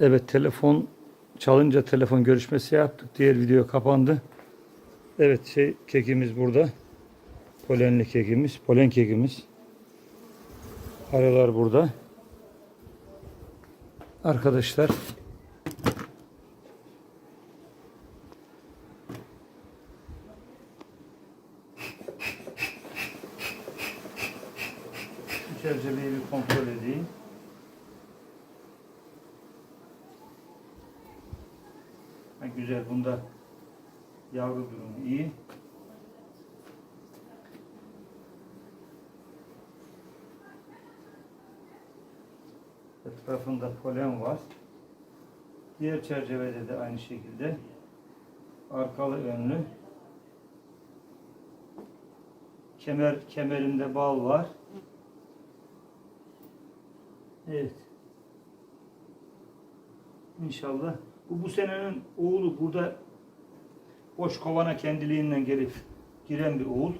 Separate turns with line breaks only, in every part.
Evet telefon çalınca telefon görüşmesi yaptık. Diğer video kapandı. Evet şey kekimiz burada. Polenli kekimiz, polen kekimiz. Arılar burada. Arkadaşlar Şu çerçeveyi bir kontrol edeyim. Ha, güzel bunda yavru durumu iyi. Etrafında polen var. Diğer çerçevede de aynı şekilde arkalı önlü kemer kemerinde bal var. Evet. İnşallah. Bu bu senenin oğlu burada boş kovana kendiliğinden gelip giren bir oğul.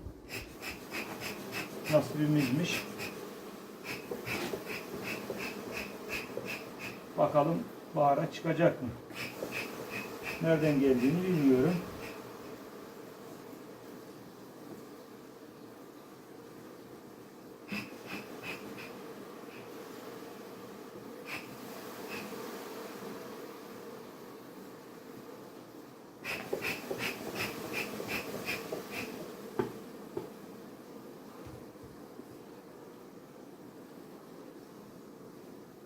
Nasibimizmiş. Bakalım bahara çıkacak mı? Nereden geldiğini bilmiyorum.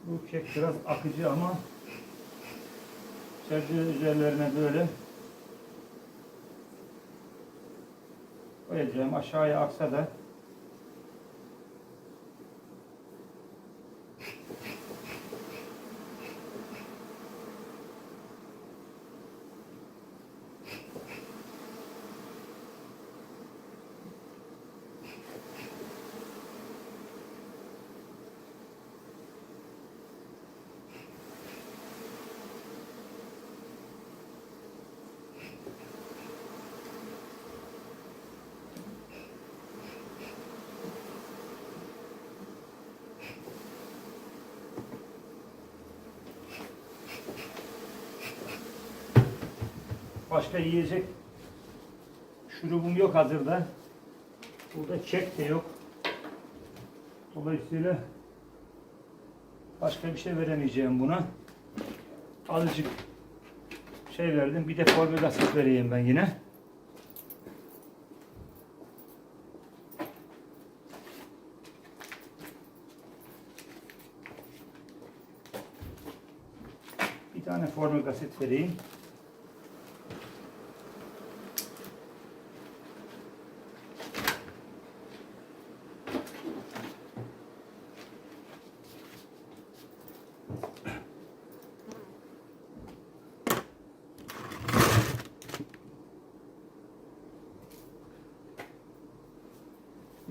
Bu kek biraz akıcı ama çerçeve üzerlerine böyle koyacağım. Aşağıya aksa da başka yiyecek şurubum yok hazırda. Burada kek de yok. Dolayısıyla başka bir şey veremeyeceğim buna. Azıcık şey verdim. Bir de formül asit vereyim ben yine. Bir tane formül asit vereyim.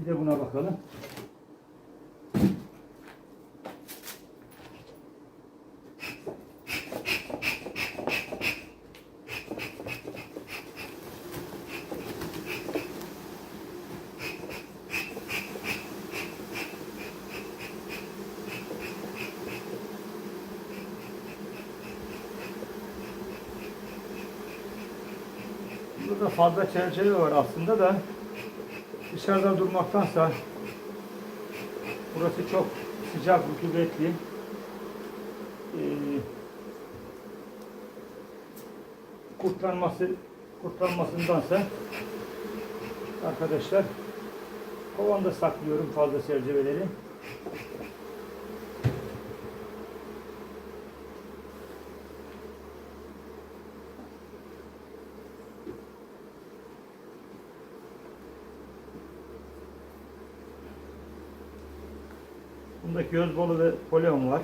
Bir de buna bakalım. Burada fazla çerçeve var aslında da dışarıda durmaktansa burası çok sıcak, rutubetli. Ee, kurtlanması kurtlanmasındansa arkadaşlar kovanda saklıyorum fazla çerçeveleri. Bunda göz balı ve polyon var.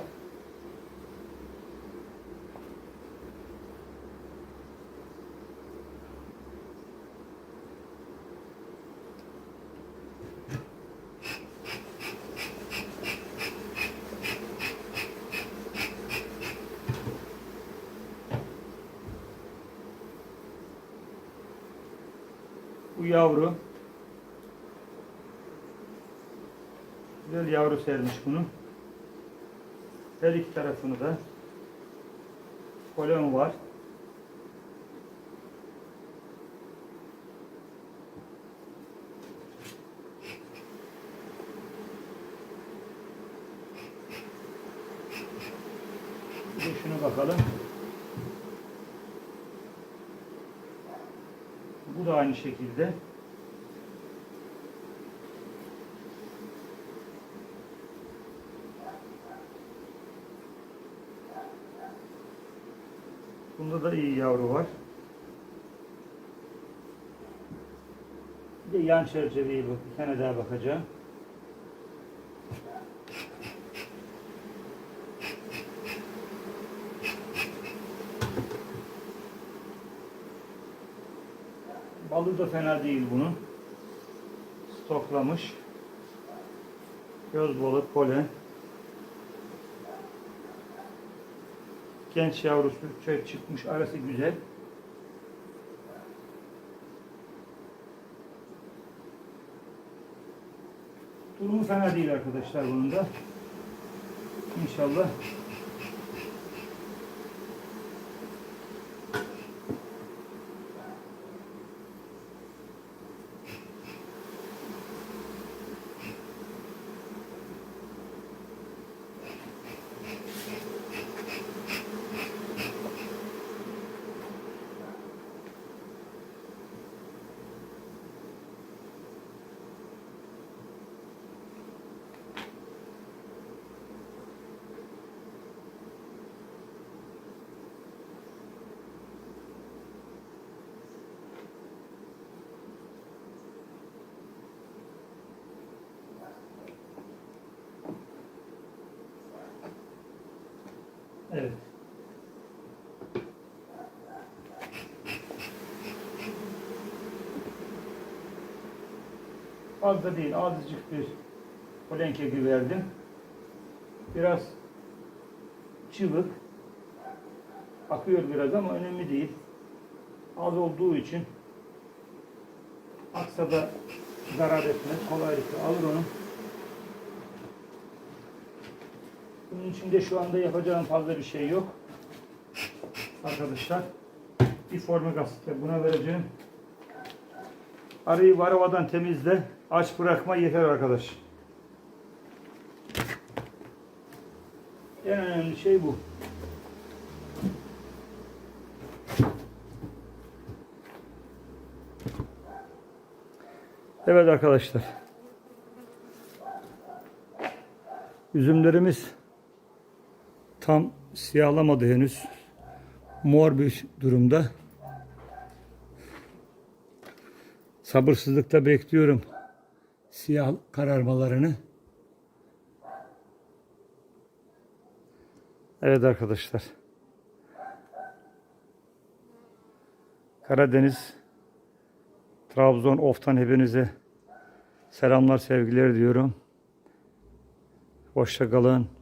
Bu yavru. Güzel yavru sermiş bunu. Her iki tarafını da Polen var. Bir de şuna bakalım. Bu da aynı şekilde. Da iyi yavru var. Bir de yan çerçeveyi bak, bir tane daha bakacağım. Balı da fena değil bunun. Stoklamış. Göz balık, polen. Genç yavrusu şey çıkmış, arası güzel. Durumu fena değil arkadaşlar bunun da. İnşallah Evet. Fazla değil, azıcık bir polen keki verdim. Biraz çıvık. Akıyor biraz ama önemli değil. Az olduğu için aksa da zarar etmez. Kolaylıkla alır onu. Bunun içinde şu anda yapacağım fazla bir şey yok. Arkadaşlar bir formik asitle buna vereceğim. Arıyı varavadan temizle. Aç bırakma yeter arkadaş. En önemli şey bu. Evet arkadaşlar. Üzümlerimiz tam siyahlamadı henüz. Mor bir durumda. Sabırsızlıkla bekliyorum siyah kararmalarını. Evet arkadaşlar. Karadeniz Trabzon Of'tan hepinize selamlar sevgiler diyorum. Hoşça kalın.